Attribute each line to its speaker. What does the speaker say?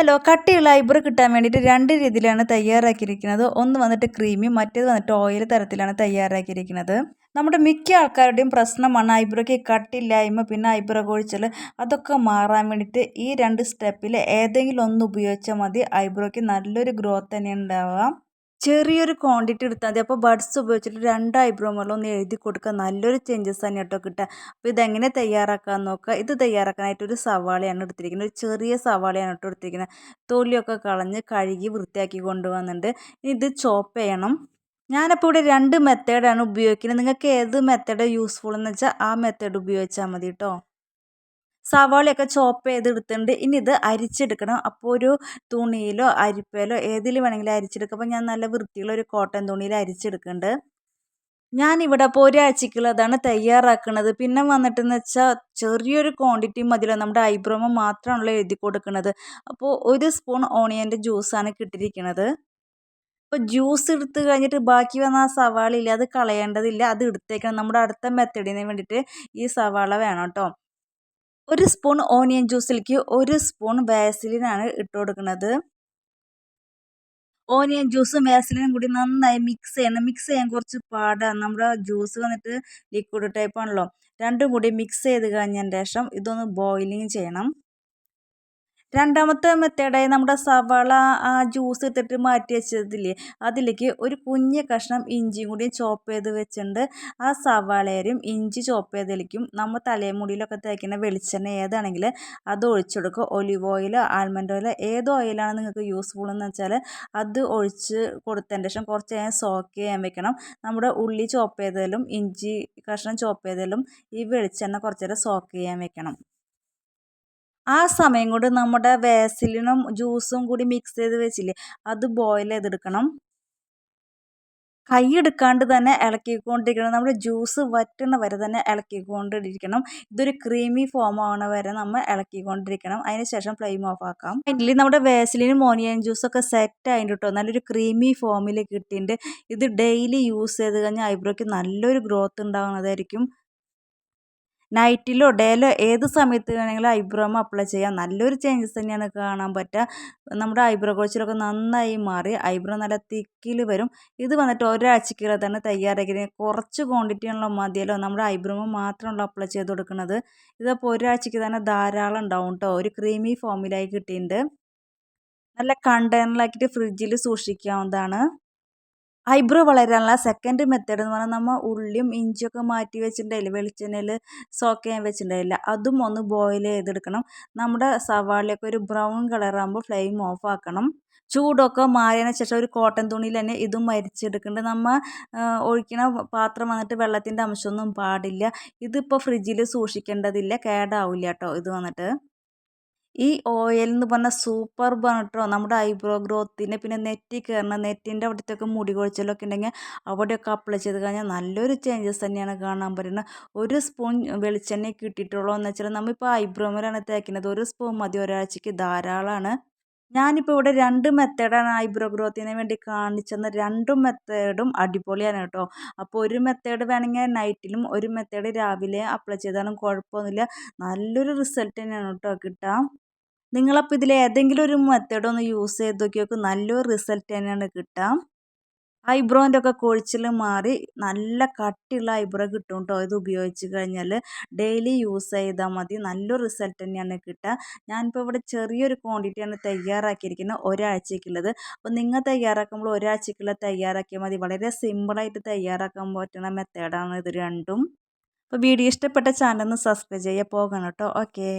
Speaker 1: Hello കട്ടിയുള്ള eyebrow കിട്ടാൻ വേണ്ടിയിട്ട് രണ്ട് രീതിയിലാണ് തയ്യാറാക്കിയിരിക്കുന്നത്. ഒന്ന് വന്നിട്ട് ക്രീമി മറ്റേത് വന്നിട്ട് ഓയിൽ തരത്തിലാണ് തയ്യാറാക്കിയിരിക്കുന്നത്. നമ്മുടെ മിക്ക ആൾക്കാരുടെയും പ്രശ്നമാണ് ഐബ്രോയ്ക്ക് കട്ടില്ലായ്മ പിന്നെ ഐബ്രോ കൊഴിച്ചൽ അതൊക്കെ മാറാൻ വേണ്ടിയിട്ട് ഈ രണ്ട് സ്റ്റെപ്പിൽ ഏതെങ്കിലും ഒന്ന് ഉപയോഗിച്ചാൽ മതി ഐബ്രോയ്ക്ക് നല്ലൊരു ഗ്രോത്ത് തന്നെ ഉണ്ടാവുക ചെറിയൊരു ക്വാണ്ടിറ്റി എടുത്താൽ മതി. അപ്പോൾ ബഡ്സ് ഉപയോഗിച്ചിട്ട് രണ്ട് ഐബ്രോ മുകളിൽ ഒന്ന് എഴുതി കൊടുക്കുക നല്ലൊരു ചേഞ്ചസ് തന്നെ കേട്ടോ. കിട്ടുക അപ്പോൾ ഇതെങ്ങനെ തയ്യാറാക്കാൻ നോക്കുക ഇത് തയ്യാറാക്കാനായിട്ട് ഒരു സവാളയാണ് എടുത്തിരിക്കുന്നത്. ഒരു ചെറിയ സവാളയാണ് കേട്ടോ എടുത്തിരിക്കുന്നത്. തൊലിയൊക്കെ കളഞ്ഞ് കഴുകി വൃത്തിയാക്കി കൊണ്ടുവന്നിട്ടുണ്ട്. ഇത് ചോപ്പ് ചെയ്യണം. ഞാനപ്പോൾ ഇവിടെ രണ്ട് മെത്തേഡാണ് ഉപയോഗിക്കുന്നത്. നിങ്ങൾക്ക് ഏത് മെത്തേഡ് യൂസ്ഫുൾ എന്ന് വെച്ചാൽ ആ മെത്തേഡ് ഉപയോഗിച്ചാൽ മതി കേട്ടോ സവാളയൊക്കെ ചോപ്പ് ചെയ്തെടുത്തിട്ടുണ്ട്. ഇനി ഇത് അരിച്ചെടുക്കണം. അപ്പോൾ ഒരു തുണിയിലോ അരിപ്പയിലോ ഏതിൽ വേണമെങ്കിലും അരിച്ചെടുക്കാം. അപ്പോൾ ഞാൻ നല്ല വൃത്തിയുള്ള ഒരു കോട്ടൺ തുണിയിൽ അരിച്ചെടുക്കുന്നുണ്ട്. ഞാനിവിടെ അപ്പോൾ ഒരാഴ്ചക്കുള്ളതാണ് തയ്യാറാക്കുന്നത് പിന്നെ വന്നിട്ടെന്ന് വെച്ചാൽ ചെറിയൊരു ക്വാണ്ടിറ്റി മതിയല്ലോ. നമ്മുടെ ഐബ്രോമ മാത്രമാണല്ലോ എഴുതി കൊടുക്കുന്നത്. അപ്പോൾ ഒരു സ്പൂൺ ഓണിയന്റെ ജ്യൂസാണ് കിട്ടിയിരിക്കുന്നത് ഇപ്പോൾ ജ്യൂസ് എടുത്ത് കഴിഞ്ഞിട്ട് ബാക്കി വന്ന ആ സവാള ഇല്ല അത് കളയേണ്ടതില്ല. അത് എടുത്തേക്കണം. നമ്മുടെ അടുത്ത മെത്തേഡിന് വേണ്ടിയിട്ട് ഈ സവാള വേണം കേട്ടോ. ഒരു സ്പൂൺ ഓണിയൻ ജ്യൂസിലേക്ക് ഒരു സ്പൂൺ വാസലിനാണ് ഇട്ട് കൊടുക്കുന്നത്. ഓനിയൻ ജ്യൂസും വാസലിനും കൂടി നന്നായി മിക്സ് ചെയ്യണം. മിക്സ് ചെയ്യാൻ കുറച്ച് പാടാണ് നമ്മുടെ ജ്യൂസ് വന്നിട്ട് ലിക്വിഡ് ടൈപ്പ് ആണല്ലോ. രണ്ടും കൂടി മിക്സ് ചെയ്ത് കഴിഞ്ഞതിന് ശേഷം ഇതൊന്ന് ബോയിലിങ് ചെയ്യണം. രണ്ടാമത്തെ മെത്തേഡായി നമ്മുടെ സവാള ആ ജ്യൂസ് ഇട്ടിട്ട് മാറ്റി വെച്ചതില്ലേ അതിലേക്ക് ഒരു കുഞ്ഞ് കഷ്ണം ഇഞ്ചിയും കൂടി ചോപ്പ് ചെയ്ത് വെച്ചിട്ടുണ്ട്. ആ സവാളയിലും ഇഞ്ചി ചോപ്പ് ചെയ്തതിലേക്കും നമ്മൾ തലമുടിയിലൊക്കെ തേക്കുന്ന വെളിച്ചെണ്ണ ഏതാണെങ്കിൽ അത് ഒഴിച്ചെടുക്കുക ഒലിവ് ഓയിൽ ആൽമണ്ട് ഓയിൽ ഏത് ഓയിലാണ് നിങ്ങൾക്ക് യൂസ്ഫുൾ എന്ന് വെച്ചാൽ അത് ഒഴിച്ച് കൊടുത്തതിന് ശേഷം കുറച്ച് നേരം സോക്ക് ചെയ്യാൻ വെക്കണം. നമ്മുടെ ഉള്ളി ചോപ്പ് ചെയ്തതിലും ഇഞ്ചി കഷ്ണം ചോപ്പ് ചെയ്തതിലും ഈ വെളിച്ചെണ്ണ കുറച്ച് നേരം സോക്ക് ചെയ്യാൻ വെക്കണം. ആ സമയം കൊണ്ട് നമ്മുടെ വേസലിനും ജ്യൂസും കൂടി മിക്സ് ചെയ്ത് വെച്ചില്ലേ അത് ബോയിൽ ചെയ്തെടുക്കണം. കൈ എടുക്കാണ്ട് തന്നെ ഇളക്കിക്കൊണ്ടിരിക്കണം. നമ്മുടെ ജ്യൂസ് വറ്റുന്ന വരെ തന്നെ ഇളക്കിക്കൊണ്ടിരിക്കണം. ഇതൊരു ക്രീമി ഫോം ആവണ വരെ നമ്മൾ ഇളക്കിക്കൊണ്ടിരിക്കണം. അതിന് ശേഷം ഫ്ലെയിം ഓഫ് ആക്കാം. അതിൽ നമ്മുടെ വേസലിനും മോനിയൻ ജ്യൂസൊക്കെ സെറ്റ് ആയിട്ട് നല്ലൊരു ക്രീമി ഫോമിൽ കിട്ടിയിട്ടുണ്ട്. ഇത് ഡെയിലി യൂസ് ചെയ്ത് കഴിഞ്ഞാൽ ഐബ്രോയ്ക്ക് നല്ലൊരു ഗ്രോത്ത് ഉണ്ടാകുന്നതായിരിക്കും. നൈറ്റിലോ ഡേയിലോ ഏത് സമയത്ത് വേണമെങ്കിലും ഐബ്രോമ അപ്ലൈ ചെയ്യാം. നല്ലൊരു ചേഞ്ചസ് തന്നെയാണ് കാണാൻ പറ്റുക. നമ്മുടെ ഐബ്രോ കൊഴിച്ചിലൊക്കെ നന്നായി മാറി ഐബ്രോ നല്ല തിക്കിൽ വരും. ഇത് വന്നിട്ട് ഒരാഴ്ചക്കുള്ള തന്നെ തയ്യാറാക്കി കുറച്ച് ക്വാണ്ടിറ്റിയുള്ള മതിയല്ലോ. നമ്മുടെ ഐബ്രോമ മാത്രമല്ല അപ്ലൈ ചെയ്ത് കൊടുക്കുന്നത്. ഇതപ്പോൾ ഒരാഴ്ചക്ക് തന്നെ ധാരാളം ഉണ്ടാവും കേട്ടോ ഒരു ക്രീമി ഫോമിലായി കിട്ടിയിട്ടുണ്ട്. നല്ല കണ്ടെയ്നറിലാക്കിയിട്ട് ഫ്രിഡ്ജിൽ സൂക്ഷിക്കാവുന്നതാണ്. ഐബ്രോ വളരാനുള്ള സെക്കൻഡ് മെത്തേഡ് എന്ന് പറഞ്ഞാൽ നമ്മൾ ഉള്ളിയും ഇഞ്ചിയൊക്കെ മാറ്റി വെച്ചിട്ടുണ്ടായില്ല വെളിച്ചെണ്ണയിൽ സോക്ക് ചെയ്യാൻ വെച്ചിട്ടുണ്ടായില്ല അതും ഒന്ന് ബോയിൽ ചെയ്തെടുക്കണം. നമ്മുടെ സവാളയൊക്കെ ഒരു ബ്രൗൺ കളറാകുമ്പോൾ ഫ്ലെയിം ഓഫ് ആക്കണം. ചൂടൊക്കെ മാറിയതിന് ശേഷം ഒരു കോട്ടൺ തുണിയിൽ തന്നെ ഇതും മരിച്ചെടുക്കേണ്ടത് നമ്മൾ ഒഴിക്കുന്ന പാത്രം വന്നിട്ട് വെള്ളത്തിന്റെ അംശമൊന്നും പാടില്ല. ഇതിപ്പോൾ ഫ്രിഡ്ജിൽ സൂക്ഷിക്കേണ്ടതില്ല കേടാവില്ല കേട്ടോ ഇത് വന്നിട്ട്. ഈ ഓയിൽ എന്ന് പറഞ്ഞാൽ സൂപ്പർ കേട്ടോ നമ്മുടെ ഐബ്രോ ഗ്രോത്തിന് പിന്നെ നെറ്റി കയറണ നെറ്റിന്റെ അവിടുത്തൊക്കെ മുടി കൊഴിച്ചിലൊക്കെ ഉണ്ടെങ്കിൽ അവിടെയൊക്കെ അപ്ലൈ ചെയ്ത് കഴിഞ്ഞാൽ നല്ലൊരു ചേഞ്ചസ് തന്നെയാണ് കാണാൻ പറ്റുന്നത്. ഒരു സ്പൂൺ വെളിച്ചെണ്ണ കിട്ടിയിട്ടുള്ളൂ എന്ന് വെച്ചാൽ നമ്മളിപ്പോൾ ഐബ്രോമേലാണ് തേക്കുന്നത്. ഒരു സ്പൂൺ മതി ഒരാഴ്ചയ്ക്ക് ധാരാളമാണ്. ഞാനിപ്പോൾ ഇവിടെ രണ്ട് മെത്തേഡാണ് ഐബ്രോ ഗ്രോത്തിന് വേണ്ടി കാണിച്ചെന്ന് രണ്ടും മെത്തേഡും അടിപൊളിയാണ് കേട്ടോ. അപ്പോൾ ഒരു മെത്തേഡ് വേണമെങ്കിൽ നൈറ്റിലും ഒരു മെത്തേഡ് രാവിലെ അപ്ലൈ ചെയ്താലും കുഴപ്പമൊന്നുമില്ല. നല്ലൊരു റിസൾട്ട് തന്നെയാണ് കേട്ടോ കിട്ടുക നിങ്ങളപ്പോൾ ഇതിൽ ഏതെങ്കിലും ഒരു മെത്തേഡ് ഒന്ന് യൂസ് ചെയ്ത് നോക്കി നല്ലൊരു റിസൾട്ട് തന്നെയാണ് കിട്ടുക ഐബ്രോന്റെ ഒക്കെ കൊഴിച്ചിൽ മാറി നല്ല കട്ടിയുള്ള ഐബ്രോ കിട്ടും കേട്ടോ ഇത് ഉപയോഗിച്ച് കഴിഞ്ഞാൽ ഡെയിലി യൂസ് ചെയ്താൽ മതി. നല്ലൊരു റിസൾട്ട് തന്നെയാണ് കിട്ടുക. ഞാനിപ്പോൾ ഇവിടെ ചെറിയൊരു ക്വാണ്ടിറ്റിയാണ് തയ്യാറാക്കിയിരിക്കുന്നത് ഒരാഴ്ചക്കുള്ളത് അപ്പോൾ നിങ്ങൾ തയ്യാറാക്കുമ്പോൾ ഒരാഴ്ചക്കുള്ള തയ്യാറാക്കിയാൽ മതി. വളരെ സിമ്പിളായിട്ട് തയ്യാറാക്കാൻ പറ്റുന്ന മെത്തേഡാണ് ഇത് രണ്ടും. അപ്പോൾ വീഡിയോ ഇഷ്ടപ്പെട്ട ചാനൽ ഒന്ന് സബ്സ്ക്രൈബ് ചെയ്യാൻ പോകണം കേട്ടോ. ഓക്കേ.